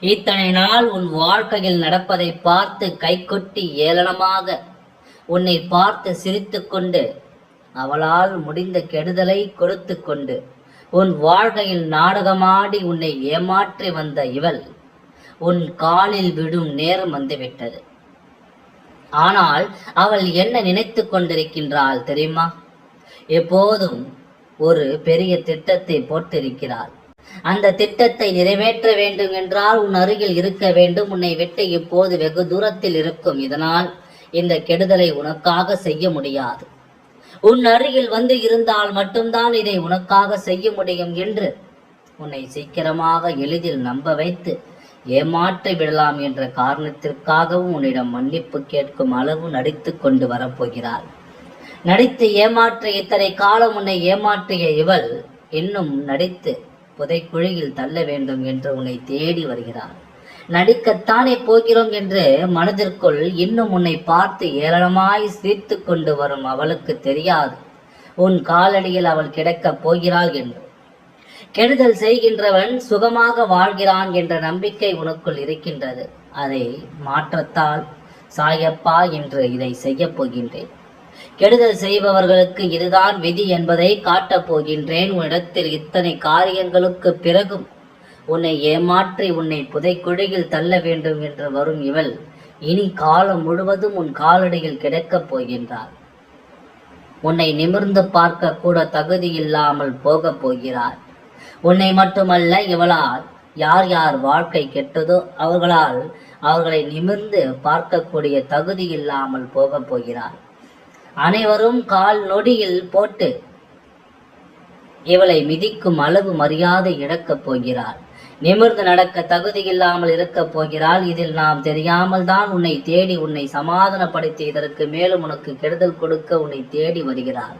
இத்தனை நாள் உன் வாழ்க்கையில் நடப்பதை பார்த்து கைகொட்டி ஏளனமாக உன்னை பார்த்து சிரித்துக்கொண்டு அவளால் முடிந்த கெடுதலை கொடுத்து கொண்டு உன் வாழ்க்கையில் நாடகமாடி உன்னை ஏமாற்றி வந்த இவள் உன் காலில் விடும் நேரம் வந்துவிட்டது. ஆனால் அவள் என்ன நினைத்து கொண்டிருக்கின்றாள் தெரியுமா? எப்போதும் ஒரு பெரிய திட்டத்தை போட்டிருக்கிறாள். அந்த திட்டத்தை நிறைவேற்ற வேண்டும் என்றால் உன் அருகில் இருக்க வேண்டும். உன்னை விட்டு இப்போது வெகு தூரத்தில் இருக்கும். இதனால் இந்த கெடுதலை உனக்காக செய்ய முடியாது. உன் அருகில் வந்து இருந்தால் மட்டும்தான் இதை உனக்காக செய்ய முடியும் என்று உன்னை சீக்கிரமாக எளிதில் நம்ப வைத்து ஏமாற்றி விடலாம் என்ற காரணத்திற்காகவும் உன்னிடம் மன்னிப்பு கேட்கும் அளவு நடித்து கொண்டு வரப்போகிறாள் நடித்து ஏமாற்ற இத்தனை காலம் உன்னை ஏமாற்றிய இவள் இன்னும் நடித்து புதைக்குழியில் தள்ள வேண்டும் என்று உன்னை தேடி வருகிறான். நடிக்கத்தானே போகிறோம் என்று மனதிற்குள் இன்னும் உன்னை பார்த்து ஏளனமாய் சிரித்து கொண்டு வரும் அவளுக்கு தெரியாது. உன் காலடியில் அவள் கிடக்கப் போகிறாள் என்று. கெடுதல் செய்கின்றவன் சுகமாக வாழ்கிறான் என்ற நம்பிக்கை உனக்குள் இருக்கின்றது. அதை மாற்றத்தால் சாயப்பா என்று இதை செய்யப் போகின்றேன். கெடுதல் செய்பவர்களுக்கு இதுதான் விதி என்பதை காட்டப் போகின்றேன். உன்னிடத்தில் இத்தனை காரியங்களுக்கு பிறகும் உன்னை ஏமாற்றி உன்னை புதைக்குழியில் தள்ள வேண்டும் என்று வரும் இவள். இனி காலம் முழுவதும் உன் காலடியில் கிடக்கப் போகின்றாள். உன்னை நிமிர்ந்து பார்க்க கூட தகுதி இல்லாமல் போகப் போகிறாள். உன்னை மட்டுமல்ல இவளால் யார் யார் வாழ்க்கை கெட்டதோ அவர்களால் அவர்களை நிமிர்ந்து பார்க்கக்கூடிய தகுதி இல்லாமல் போகப் போகிறாள். அனைவரும் கால் நொடியில் போட்டு இவளை மிதிக்கும் அளவு மரியாதை இழக்கப் போகிறாள் நிமிர்ந்து நடக்க தகுதி இல்லாமல் இருக்கப் போகிறாள். இதில் நாம் தெரியாமல் தான் உன்னை தேடி உன்னை சமாதானப்படுத்தி இதற்கு மேலும் உனக்கு கெடுதல் கொடுக்க உன்னை தேடி வருகிறாள்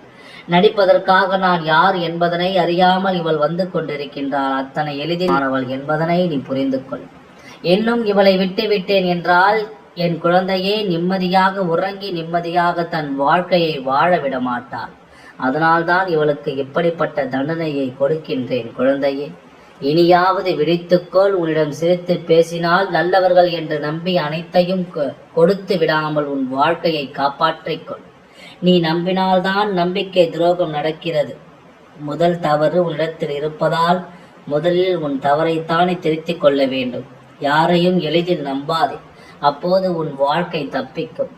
நடிப்பதற்காக நான் யார் என்பதனை அறியாமல் இவள் வந்து கொண்டிருக்கின்றாள். அத்தனை எளிதில் அவள் என்பதனை நீ புரிந்து கொள் இன்னும் இவளை விட்டு விட்டேன் என்றால் என் குழந்தையே நிம்மதியாக உறங்கி நிம்மதியாக தன் வாழ்க்கையை வாழ விட மாட்டாள் அதனால்தான் இவளுக்கு இப்படிப்பட்ட தண்டனையை கொடுக்கின்றேன் குழந்தையே. இனியாவது விழித்துக்கொள் உன்னிடம் சிரித்து பேசினால் நல்லவர்கள் என்று நம்பி அனைத்தையும் கொ- கொடுத்து விடாமல் உன் வாழ்க்கையை காப்பாற்றிக்கொள் நீ நம்பினால்தான் நம்பிக்கை துரோகம் நடக்கிறது. முதல் தவறு உன்னிடத்தில் இருப்பதால் முதலில் உன் தவறைத்தானே திருத்திக் கொள்ள வேண்டும். யாரையும் எளிதில் நம்பாதே. அப்போது உன் வாழ்க்கை தப்பிக்கும்.